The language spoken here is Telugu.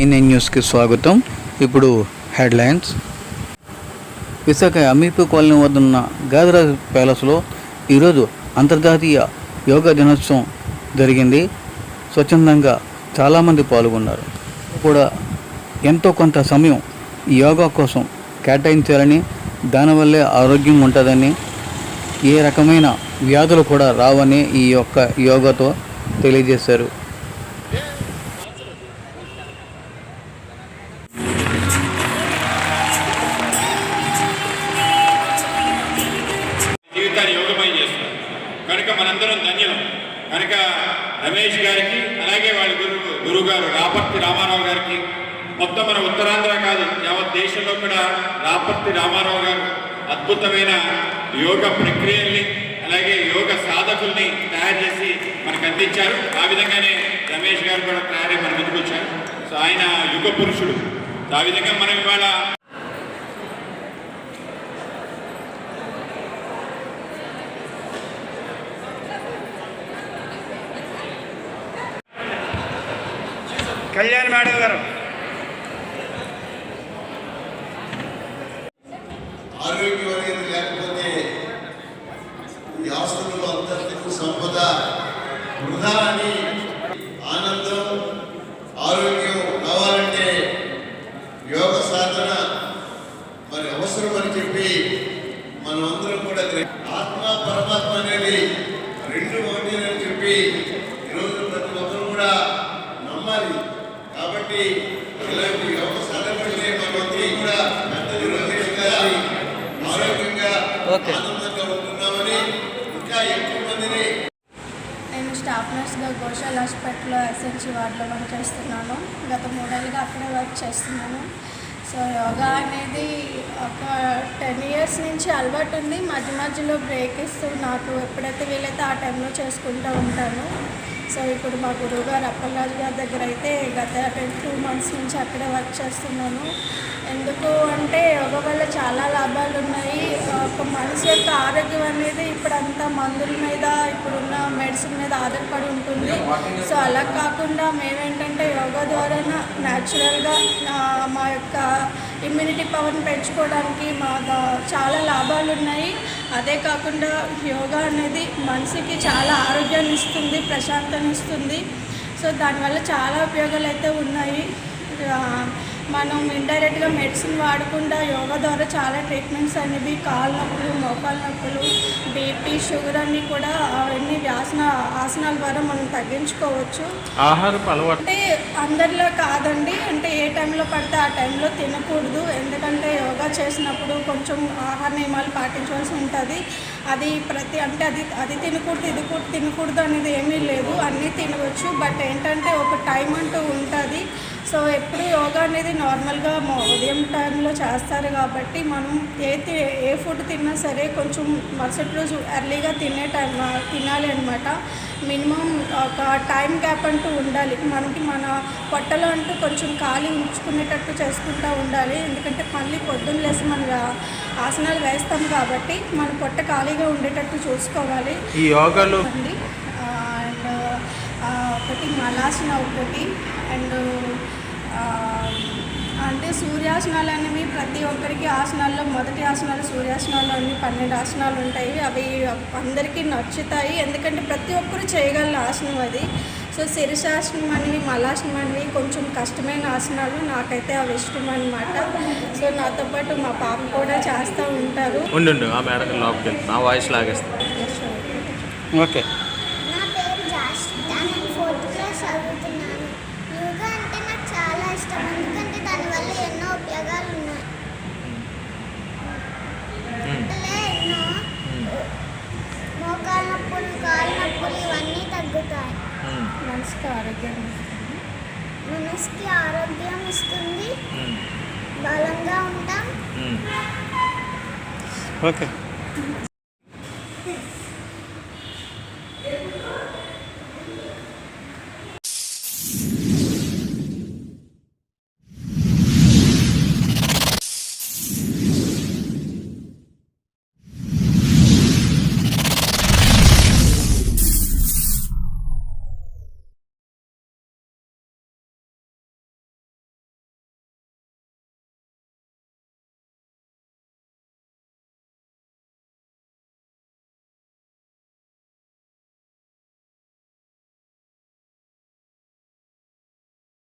ఏఎన్ఎన్ న్యూస్కి స్వాగతం. ఇప్పుడు హెడ్లైన్స్. విశాఖ అమీపు కాలనీ వద్ద ఉన్న గాదరాజ్ ప్యాలెస్లో ఈరోజు అంతర్జాతీయ యోగా దినోత్సవం జరిగింది. స్వచ్ఛందంగా చాలామంది పాల్గొన్నారు. కూడా ఎంతో కొంత సమయం యోగా కోసం కేటాయించాలని దానివల్లే ఆరోగ్యం ఉంటుందని ఏ రకమైన వ్యాధులు కూడా రావని ఈ యొక్క యోగాతో తెలియజేశారు. అందరం ధన్యులం కనుక రమేష్ గారికి అలాగే వాళ్ళ గురువు గురువు గారు రాపర్తి రామారావు గారికి మొత్తం మన ఉత్తరాంధ్ర కాదు యావత్ దేశంలో కూడా రాపర్తి రామారావు గారు అద్భుతమైన యోగ ప్రక్రియల్ని అలాగే యోగ సాధకుల్ని తయారు చేసి మనకు అందించారు. ఆ విధంగానే రమేష్ గారు కూడా తయారై మన ముందుకు వచ్చారు. సో ఆయన యుగ పురుషుడు. ఆ విధంగా మనం ఇవాళ కళ్యాణ్ మేడం గారు. ఆరోగ్యం అనేది లేకపోతే ఈ ఆస్తులు అంతస్తులు సంపద వృధా అని ఆనందం ఆరోగ్యం కావాలంటే యోగ సాధన మరి అవసరం అని చెప్పి మనం అందరం కూడా ఆత్మ పరమాత్మ అనేది రెండు ఒకటి అని చెప్పి ఈరోజు ప్రతి ఒక్కరు కూడా నమ్మాలి కాబట్టి ఇలాంటి యోగ సాధన అంటే మనమందరం కూడా పెద్దలు రమేష్ గారి ఆరోగ్యంగా ఓకే. నేను స్టాఫ్ నర్స్గా గోషాల్ హాస్పిటల్లో ఎస్ఎన్సీ వార్డులో వర్క్ చేస్తున్నాను గత మూడేళ్ళుగా అక్కడే వర్క్ చేస్తున్నాను. సో యోగా అనేది ఒక టెన్ ఇయర్స్ నుంచి అలవాటు ఉంది. మధ్య మధ్యలో బ్రేక్ ఇస్తూ నాకు ఎప్పుడైతే వీలైతే ఆ టైంలో చేసుకుంటూ ఉంటాను. సో ఇప్పుడు మా గురువు గారు అప్పలరాజు గారి దగ్గర అయితే గత టూ మంత్స్ నుంచి అక్కడే వర్క్ చేస్తున్నాను. ఎందుకు అంటే యోగా వల్ల చాలా లాభాలు ఉన్నాయి. ఒక మనిషి యొక్క ఆరోగ్యం అనేది ఇప్పుడు అంతా మందుల మీద ఇప్పుడున్న మెడిసిన్ మీద ఆధారపడి ఉంటుంది. సో అలా కాకుండా మేమేంటంటే యోగా ద్వారా న్యాచురల్గా మా యొక్క ఇమ్యూనిటీ పవర్ని పెంచుకోవడానికి మా చాలా లాభాలు ఉన్నాయి. అదే కాకుండా యోగా అనేది మనిషికి చాలా ఆరోగ్యాన్ని ఇస్తుంది ప్రశాంతని ఇస్తుంది. సో దానివల్ల చాలా ఉపయోగాలు అయితే ఉన్నాయి. మనం ఇండైరెక్ట్గా మెడిసిన్ వాడకుండా యోగా ద్వారా చాలా ట్రీట్మెంట్స్ అనేవి కాళ్ళ నొప్పులు మోకాళ్ళ నొప్పులు బీపీ షుగర్ అన్నీ కూడా అవన్నీ వ్యాసన ఆసనాల ద్వారా మనం తగ్గించుకోవచ్చు. ఆహారపు అలవాటు. అంటే అందరిలో కాదండి. అంటే ఏ టైంలో పడితే ఆ టైంలో తినకూడదు. ఎందుకంటే యోగా చేసినప్పుడు కొంచెం ఆహార నియమాలు పాటించవలసి ఉంటుంది. అది ప్రతి అంటే అది అది తినకూడదు ఇది కూడా తినకూడదు అనేది ఏమీ లేదు. అన్నీ తినవచ్చు. బట్ ఏంటంటే ఒక టైం అంటూ ఉంటుంది. సో ఎప్పుడు యోగా అనేది నార్మల్గా ఉదయం టైంలో చేస్తారు కాబట్టి మనం ఏ ఏ ఫుడ్ తిన్నా సరే కొంచెం మరుసటి రోజు ఎర్లీగా తినే టైం తినాలి అనమాట మినిమం ఒక టైం గ్యాప్ అంటూ ఉండాలి. మనకి మన పొట్టలో అంటూ కొంచెం ఖాళీ ఉంచుకునేటట్టు చేసుకుంటూ ఉండాలి. ఎందుకంటే మళ్ళీ పొద్దున్న లేసి మన ఆసనాలు వేస్తాం కాబట్టి మన పొట్ట ఖాళీగా ఉండేటట్టు చూసుకోవాలి. ఈ యోగాలో అండి. అండ్ ఒకటి మలాసన ఒకటి. అండ్ అంటే సూర్యాసనాలు అనేవి ప్రతి ఒక్కరికి ఆసనాల్లో మొదటి ఆసనాలు సూర్యాసనాలు అన్ని పన్నెండు ఆసనాలు ఉంటాయి. అవి అందరికీ నచ్చుతాయి. ఎందుకంటే ప్రతి ఒక్కరు చేయగల ఆసనం అది. సో శిరశాసనం అనేవి మలాసనం అనేవి కొంచెం కష్టమైన ఆసనాలు. నాకైతే అవి ఇష్టం అనమాట సో నాతో పాటు మా పాప కూడా చేస్తూ ఉంటారు. ఉండు ఆ మేడం లోపలికి వెళ్తుంది నా వాయిస్ లాగేస్తుంది ఓకే నా పేరు జాస్మిత నేను ఫోర్త్ క్లాస్ చదువుతున్నాను యోగా అంటే నాకు చాలా ఇష్టం ఎందుకంటే దానివల్ల ఉన్నాయి మోకాలు నొప్పులు కాళ్ళ నొప్పులు ఇవన్నీ తగ్గుతాయి. మనసుకి ఆరోగ్యం మనసుకి ఆరోగ్యం ఇస్తుంది. బలంగా ఉంటాం. ఓకే.